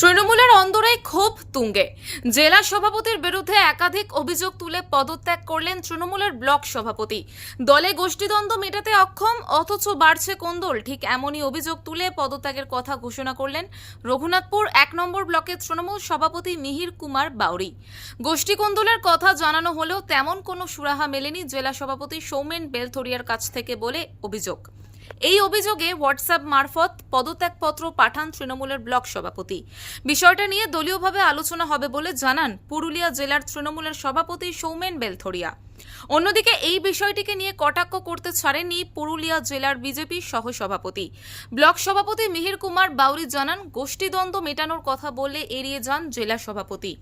তৃণমূলের অন্দরে ক্ষোভ তুঙ্গে। জেলা সভাপতির বিরুদ্ধে একাধিক অভিযোগ তুলে পদত্যাগ করলেন তৃণমূলের ব্লক সভাপতি। দলে গোষ্ঠীদ্বন্দ্ব মেটাতে অক্ষম, অথচ বাড়ছে কোন্দল। ঠিক এমনই অভিযোগ তুলে পদত্যাগের কথা ঘোষণা করলেন রঘুনাথপুর এক নম্বর ব্লকের তৃণমূল সভাপতি মিহির কুমার বাউরি। গোষ্ঠী কোন্দলের কথা জানানো হলেও তেমন কোনো সুরাহা মেলেনি জেলা সভাপতি সৌমেন বেলথরিয়ার কাছ থেকে বলে অভিযোগ। এই অভিযোগে হোয়াটসঅ্যাপ মারফত পদত্যাগপত্র পাঠান তৃণমূলের ব্লক সভাপতি। বিষয়টা নিয়ে দলীয়ভাবে আলোচনা হবে বলে জানান পুরুলিয়া জেলার তৃণমূলের সভাপতি সৌমেন বেলথরিয়া। অন্যদিকে এই বিষয়টিকে নিয়ে কটাক্ষ করতে ছাড়েনি পুরুলিয়া জেলার বিজেপি সহসভাপতি। ব্লক সভাপতি মিহির কুমার বাউরি জানান, গোষ্ঠীদ্বন্দ্ব মেটানোর কথা বলে এড়িয়ে যান জেলা সভাপতি।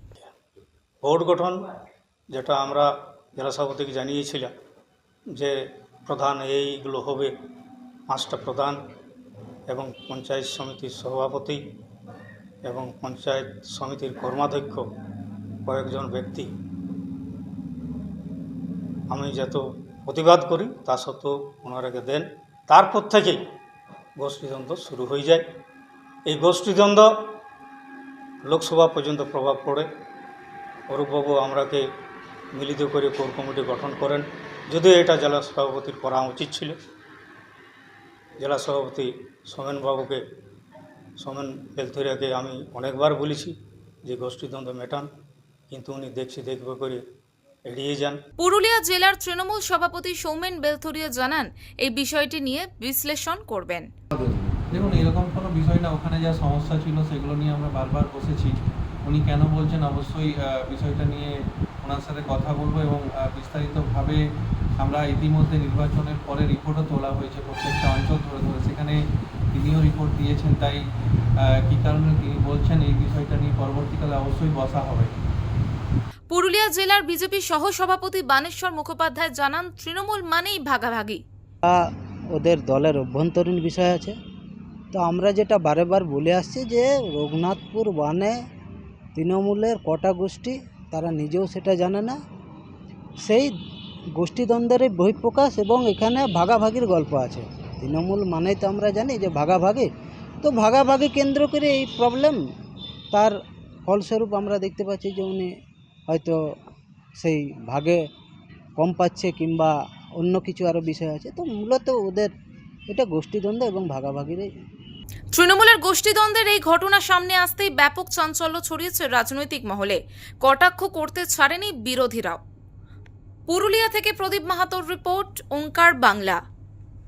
বোর্ড গঠন যেটা আমরা জেলা সভাপতিকে জানিয়েছিলাম যে প্রধান এইগুলো হবে পাঁচটা প্রধান এবং পঞ্চায়েত সমিতির সভাপতি এবং পঞ্চায়েত সমিতির কর্মাধ্যক্ষ কয়েকজন ব্যক্তি। আমি যত প্রতিবাদ করি, তা সত্ত্বেও ওনারাকে দেন। তারপর থেকেই গোষ্ঠীদ্বন্দ্ব শুরু হয়ে যায়। এই গোষ্ঠীদ্বন্দ্ব লোকসভা পর্যন্ত প্রভাব পড়ে। অরূপবাবু আমরাকে মিলিত করে কোর কমিটি গঠন করেন। যদিও এটা জেলা সভাপতির করা উচিত ছিল। জেলা সভাপতি সোমেনবাবুকে সোমেন বেলথরিয়াকে আমি অনেকবার বলেছি যে গোষ্ঠীদ্বন্দ্ব মেটান কিন্তু উনি দেখছি দেখবে করে এড়িয়ে যান। পুরুলিয়া জেলার তৃণমূল সভাপতি সৌমেন বেলথরিয়া জানান এই বিষয়টি নিয়ে বিশ্লেষণ করবেন। দেখুন এরকম কোনো বিষয় না ওখানে যা সমস্যা ছিল সেগুলো নিয়ে আমরা বারবার বসেছি। উনি কেন বলছেন অবশ্যই বিষয়টা নিয়ে ওনার সাথে কথা বলব এবং বিস্তারিতভাবে আমরা ইতিমধ্যে নির্বাচনের পরে রিপোর্টও তোলা হয়েছে প্রত্যেকটা অঞ্চল ধরে ধরে। সেখানে তিনিও রিপোর্ট দিয়েছেন তাই কী কারণে তিনি বলছেন এই বিষয়টা নিয়ে পরবর্তীকালে অবশ্যই বসা হবে। পুরুলিয়া জেলার বিজেপি সহসভাপতি বানেশ্বর মুখোপাধ্যায় জানান তৃণমূল মানেই ভাগাভাগি। ওদের দলের অভ্যন্তরীণ বিষয় আছে। তো আমরা যেটা বারেবার বলে আসছি যে রঘুনাথপুর ওয়ানে তৃণমূলের কটা গোষ্ঠী তারা নিজেও সেটা জানে না। সেই গোষ্ঠীদ্বন্দ্বেরই বহিঃপ্রকাশ এবং এখানে ভাগাভাগির গল্প আছে। তৃণমূল মানেই তো আমরা জানি যে ভাগাভাগি। তো ভাগাভাগি কেন্দ্র করে এই প্রবলেম তার ফলস্বরূপ আমরা দেখতে পাচ্ছি যে উনি হয়তো সেই ভাগে কম পাচ্ছে কিংবা অন্য কিছু আরও বিষয় আছে। তো মূলত ওদের এটা গোষ্ঠীদ্বন্দ্ব এবং ভাগাভাগিরই তৃণমূলের গোষ্ঠীদ্বন্দ্বের এই ঘটনা সামনে আসতেই ব্যাপক চাঞ্চল্য ছড়িয়েছে রাজনৈতিক মহলে। কটাক্ষ করতে ছাড়েনি বিরোধীরাও। পুরুলিয়া থেকে প্রদীপ মাহাতোর রিপোর্ট, ওঙ্কার বাংলা।